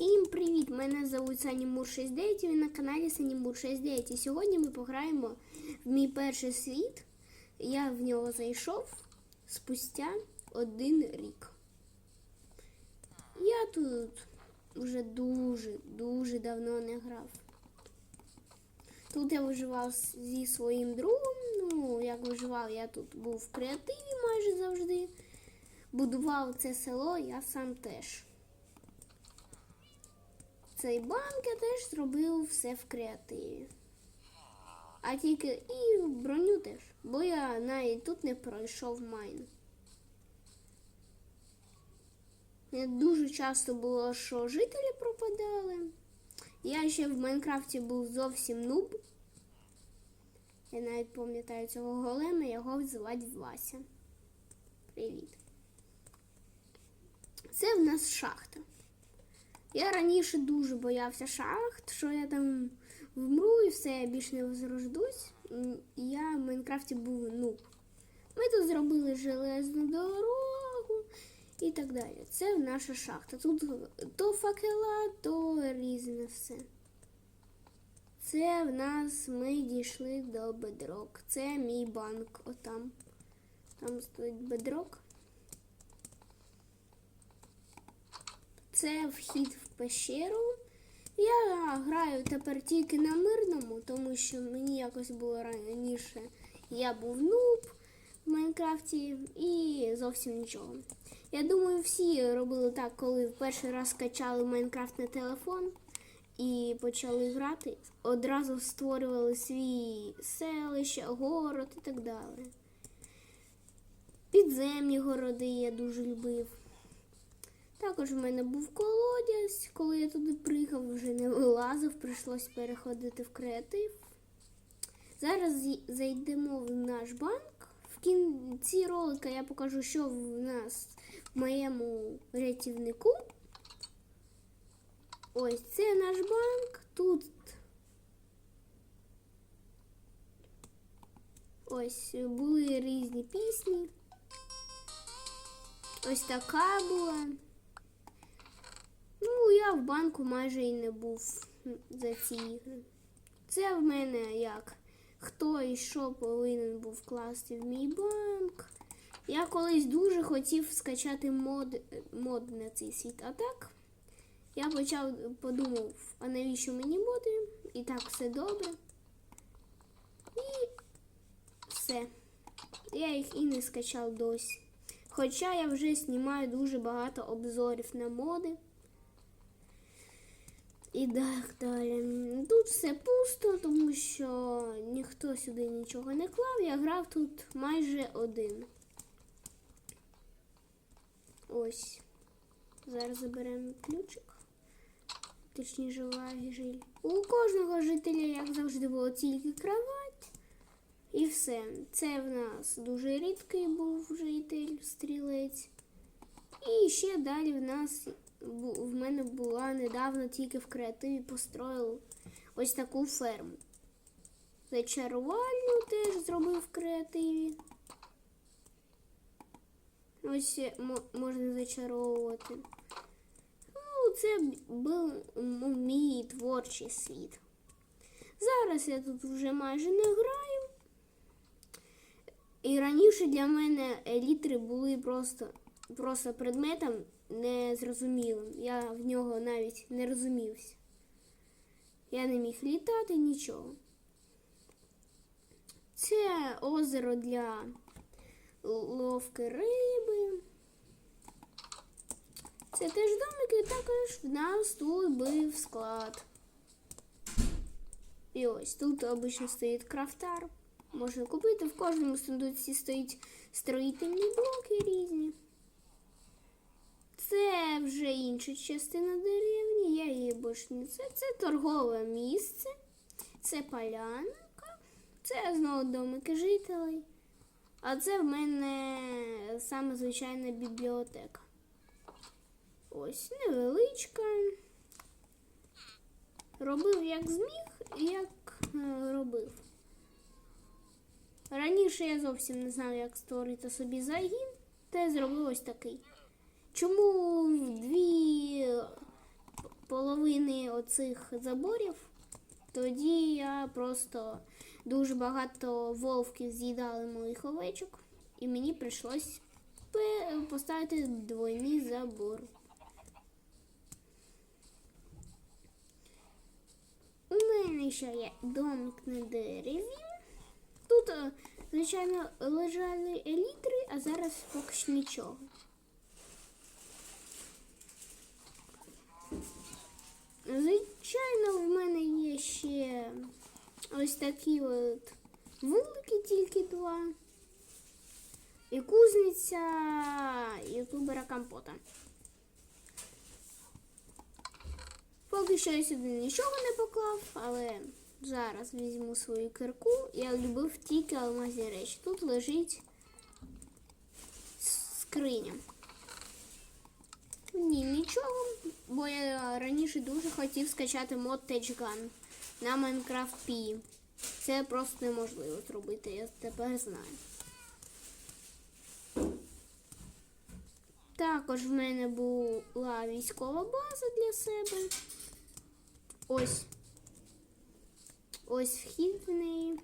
Всім привіт! Мене звуть Санімур 69 і ви на каналі Санімур 69. І сьогодні ми пограємо в мій перший світ. Я в нього зайшов спустя один рік. Я тут вже дуже, дуже давно не грав. Тут я виживав зі своїм другом. Ну, як виживав, я тут був в креативі майже завжди. Будував це село, я сам теж. Цей банк я теж зробив все в креативі. А тільки і броню теж, бо я навіть тут не пройшов майн. Е, Дуже часто було, що жителі пропадали. Я ще в Майнкрафті був зовсім нуб. Я навіть пам'ятаю цього голема, його звати Вася. Привіт. Це в нас шахта. Я раніше дуже боявся шахт, що я там вмру і все, я більше не возрождусь. Я в Майнкрафті був нуб. Ми тут зробили железну дорогу і так далі. Це наша шахта. Тут то факела, то різне все. Це в нас ми дійшли до бедрок. Це мій банк. Отам. Там стоїть бедрок. Це вхід в пещеру. Я граю тепер тільки на мирному, тому що мені якось було раніше. Я був нуб в Майнкрафті і зовсім нічого. Я думаю, всі робили так, коли в перший раз скачали Майнкрафт на телефон і почали грати, одразу створювали свій селище, город і так далі. Підземні городи я дуже любив. Також в мене був колодязь, коли я туди приїхав, вже не вилазив, прийшлось переходити в креатив. Зараз зайдемо в наш банк. В кінці ролика я покажу, що в нас в моєму рятівнику. Ось це наш банк. Тут ось були різні пісні. Ось така була. Банку майже і не був за ці ігри. Це в мене як хто і що повинен був вкласти в мій банк. Я колись дуже хотів скачати мод, мод на цей світ. А так я почав подумав, а навіщо мені моди? І так все добре. І все. Я їх і не скачав досі. Хоча я вже знімаю дуже багато обзорів на моди. І так далі. Тут все пусто, тому що ніхто сюди нічого не клав. Я грав тут майже один. Ось. Зараз заберемо ключик. Точніше, важіль. У кожного жителя, як завжди, було тільки кровать. І все. Це в нас дуже рідкий був житель, стрілець. І ще далі в нас в мене була недавно тільки в креативі построїв ось таку ферму. Зачарувальню теж зробив в креативі. Ось е, можна зачаровувати. Ну, це був м- мій творчий світ. Зараз я тут вже майже не граю. І раніше для мене елітри були просто, просто предметом незрозумілим. Я в нього навіть не розумівся. Я не міг літати нічого. Це озеро для ловки риби. Це теж домики, також в нас тут був склад. І ось тут обично стоїть крафтар. Можна купити. В кожному сундуці стоїть строїтельні блоки різні. Це вже інша частина деревні. Я її більше не це. Це торгове місце, це полянка, це знову домики жителей. А це в мене саме звичайна бібліотека. Ось невеличка. Робив як зміг, і як е, робив. Раніше я зовсім не знав, як створити собі загін, та я зробив ось такий. Чому дві по оцих заборів, тоді я просто дуже багато вовків з'їдали моїх овечок, і мені прийшлось поставити двойний забор. У мене ще є домик на дереві. Тут, е, звичайно, лежали елітри, а зараз поки що нічого. Звичайно, в мене є ще ось такі от вулики, тільки два. І кузниця ютубера компота. Поки що я сюди нічого не поклав, але зараз візьму свою кирку. Я любив тільки алмазні речі. Тут лежить скриня. Ні, нічого, бо я раніше дуже хотів скачати мод TechGun на Minecraft P. Це просто неможливо зробити, я тепер знаю. Також в мене була військова база для себе. Ось. Ось вхід в неї.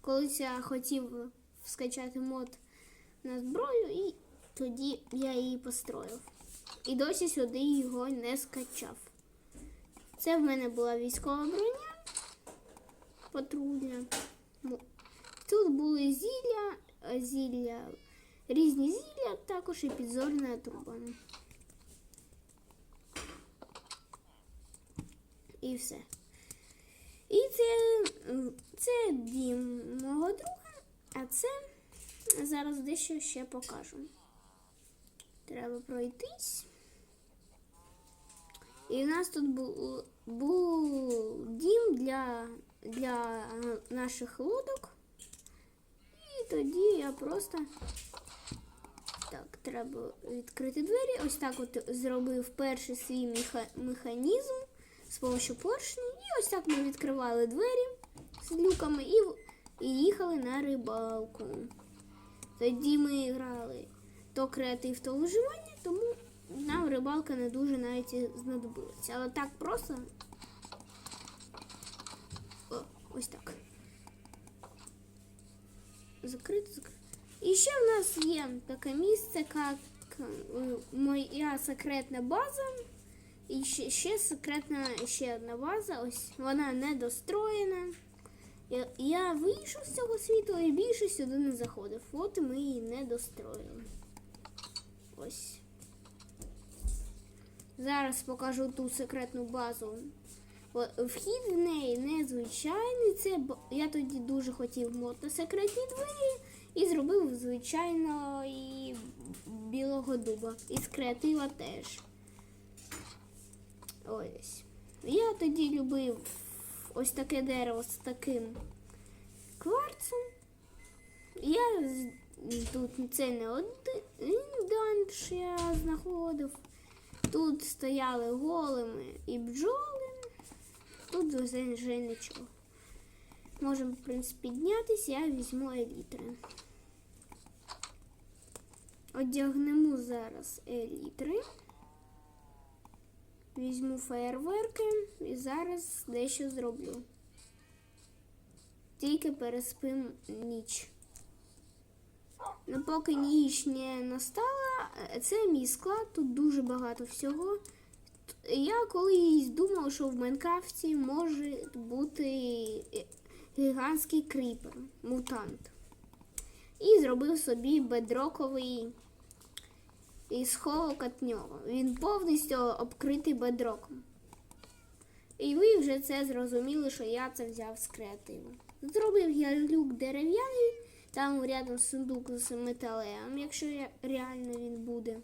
Колись я хотів скачати мод на зброю, і тоді я її построїв. І досі сюди його не скачав. Це в мене була військова броня патрульна. Тут були зілля, е, зілля, різні зілля, також і підзорна труба. І все. І це, це дім мого друга, а це зараз дещо ще покажу. Треба пройтись. І в нас тут був, був дім для, для наших лодок. І тоді я просто так, треба відкрити двері. Ось так от зробив перший свій меха- механізм з допомогою поршні. І ось так ми відкривали двері з люками і, і їхали на рибалку. Тоді ми грали то креатив, то виживання, тому рибалка не дуже навіть і знадобилася. Але так просто. О, ось так. Закрито, закрито. І ще в нас є таке місце, як е, моя секретна база. І ще, ще секретна ще одна база. Ось вона недостроєна. Я, я вийшов з цього світу і більше сюди не заходив. От ми її не достроїли. Ось. Зараз покажу ту секретну базу. Вхід в неї незвичайний. Це я тоді дуже хотів мод секретні двері і зробив звичайно і білого дуба. І з креатива теж. Ось. Я тоді любив ось таке дерево з таким кварцем. Я тут це не один данж я знаходив. Тут стояли голими і бджоли. Тут вже нічого. Можемо, в принципі, піднятися, я візьму елітри. Одягнемо зараз елітри. Візьму феєрверки і зараз дещо зроблю. Тільки переспим ніч. Ну, поки ніч не настала, е, це мій склад, тут дуже багато всього. Я колись думав, що в Майнкрафті може бути е, гігантський кріпер, мутант. І зробив собі бедроковий сховок від нього. Він повністю обкритий бедроком. І ви вже це зрозуміли, що я це взяв з креативу. Зробив я люк дерев'яний, там рядом сундук з металеєм, якщо реально він буде.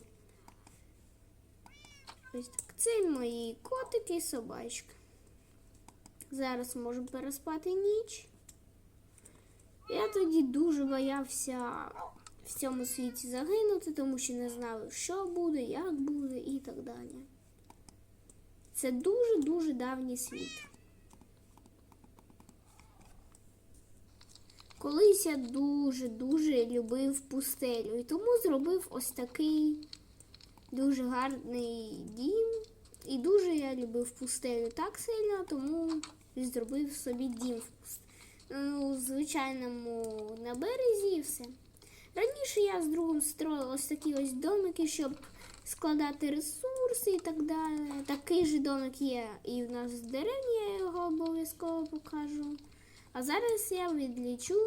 Ось так. Це мої котики і собачка. Зараз можу переспати ніч. Я тоді дуже боявся в цьому світі загинути, тому що не знав, що буде, як буде і так далі. Це дуже-дуже давній світ. Колись я дуже-дуже любив пустелю і тому зробив ось такий дуже гарний дім І дуже я любив пустелю так сильно, тому зробив собі дім в пуст... ну, звичайному на березі і все. Раніше я з другом строїла ось такі ось домики, щоб складати ресурси і так далі. Такий же домик є і в нас в деревні, я його обов'язково покажу. А зараз я відлічу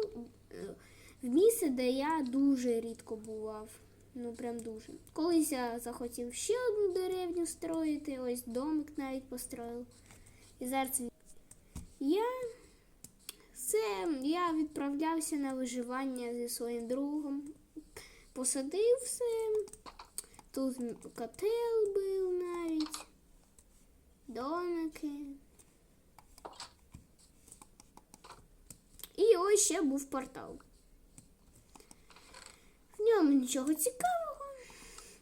е, в місце, де я дуже рідко бував. Ну прям дуже. Колись я захотів ще одну деревню строїти, ось домик навіть построїв. І зараз я це я відправлявся на виживання зі своїм другом. Посадив все. Тут котел був навіть. Домики. І ще був портал. В ньому нічого цікавого.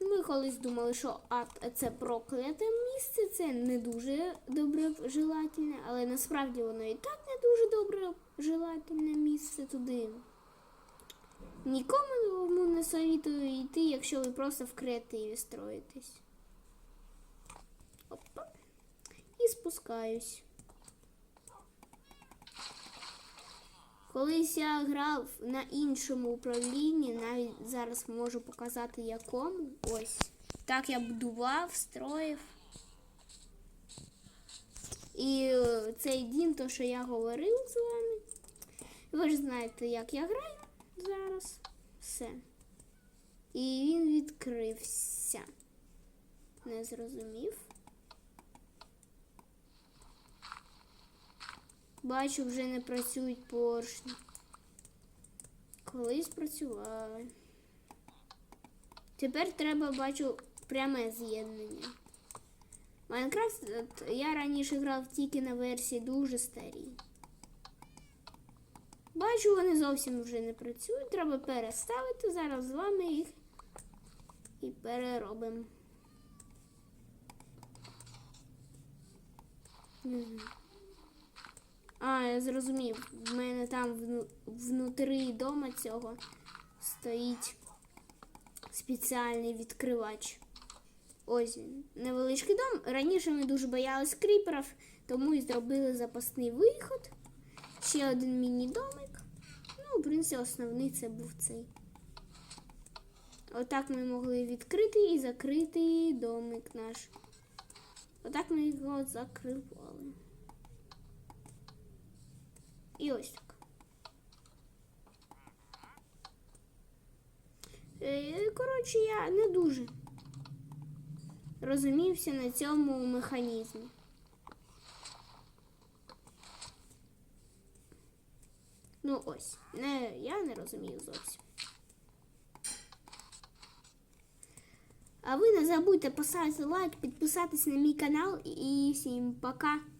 Ми колись думали, що ад це прокляте місце, це не дуже добре желательне, але насправді воно і так не дуже добре желательне місце туди. Нікому не советую йти, якщо ви просто в креативі строїтесь. Опа. І спускаюсь. Колись я грав на іншому управлінні, навіть зараз можу показати якому. Ось. Так я будував, строїв. І е, цей дім, то, що я говорив з вами. Ви ж знаєте, як я граю зараз. Все. І він відкрився. Не зрозумів. Бачу, вже не працюють поршні. Колись працювали. Тепер треба, бачу, пряме з'єднання. Майнкрафт я раніше грав тільки на версії дуже старій. Бачу, вони зовсім вже не працюють. Треба переставити. Зараз з вами їх і переробимо. А, я зрозумів. В мене там вну- внутрі дома цього стоїть спеціальний відкривач. Ось він. Невеличкий дом. Раніше ми дуже боялись кріперів, тому і зробили запасний виход. Ще один міні-домик. Ну, в принципі, основний це був цей. Отак ми могли відкрити і закрити домик наш. Отак ми його закривали. І ось так. Е, Коротше, я не дуже розумівся на цьому механізмі. Ну ось, не, я не розумію зовсім. А ви не забудьте поставити лайк, підписатись на мій канал і всім пока.